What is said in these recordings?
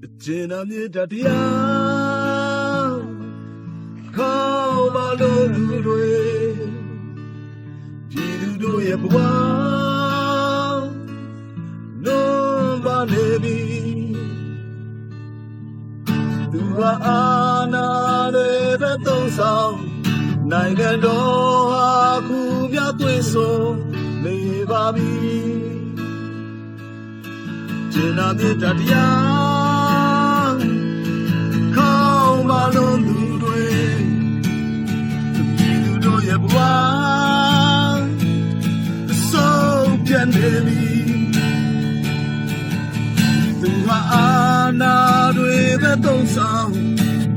ကျင်နာမြေတတရားခေါ်ပါလို့လူတွေပြည်သူတို့ရဲ့ဘဝလုံးပါနေပြီသူကအာနာတဲ့ဘက်သုံးဆောင်နိုင်ငံတော်ဟာခုမြတ်သွေးဆုံးနေပါပြီကျင်နာမြေတတရား ဆုံးပြန်နေပြီသူဟာအာနာတွေပဲသုံးဆောင်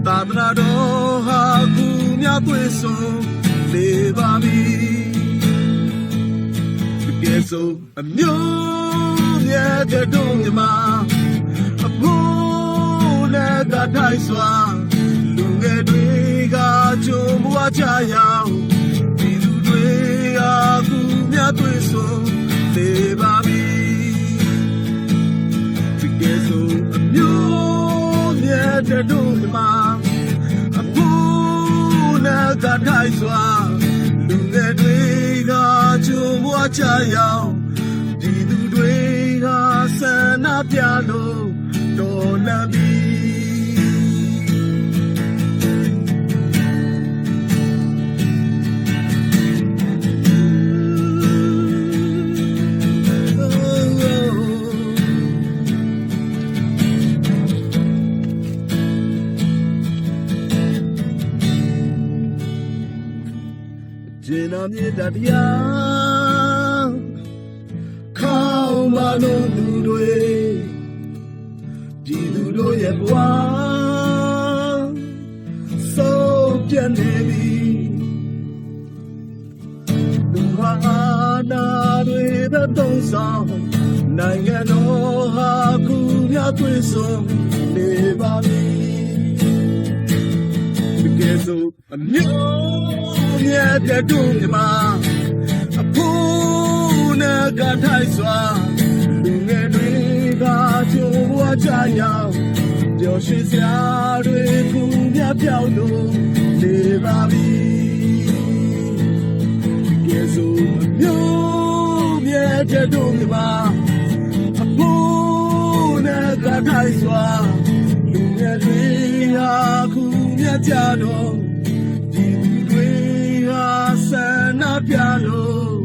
သာသနာတော်ဟာကူမြတ်သွေးဆုံးလေပါပြီကဲဆိုအမျိုးမြတ်တဲ့တို့မြမအဖို့နဲ့ကထိုင်စွာလူငယ်တွေကကြုံဘွားကြရ တ်တဲ့တို့မြမအဖို့နဲ့ကထိုင်စွာလူငယ်တွေကကြုံဘွားကြရအောင်ဒီသူတွေကဆန္ဒပြလို့တော်လန့်ပြီ ကျင်နာမြေတတရားခေါင်းမလုံးလူတွေပြည်သူတို့ရဲ့ဘဝဆုံးပြန်နေပြီလူဟာအာနာတွေပဲသုံးဆောင်နိုင်ငံတော်ဟာကူမြတ်သွေးဆုံးနေပါပြီကဲ ဆိုအမျိုးမြတ်တဲ့တို့မြမအဖို့နဲ့ကထိုင်စွာလူငယ်တွေကကြိုးဝါကြရအောင်ပျော်ရွှင်စရာတွေခုမြတ်ပြောင်းလို့နေပါပြီကဲဆိုအမျိုးမြတ်တဲ့တို့မြမအဖို့နဲ့ကထိုင်စွာလူငယ်တွေဟာခု မြတ်ကြတော့ဒီလူတွေဟာဆန္ဒပြလို့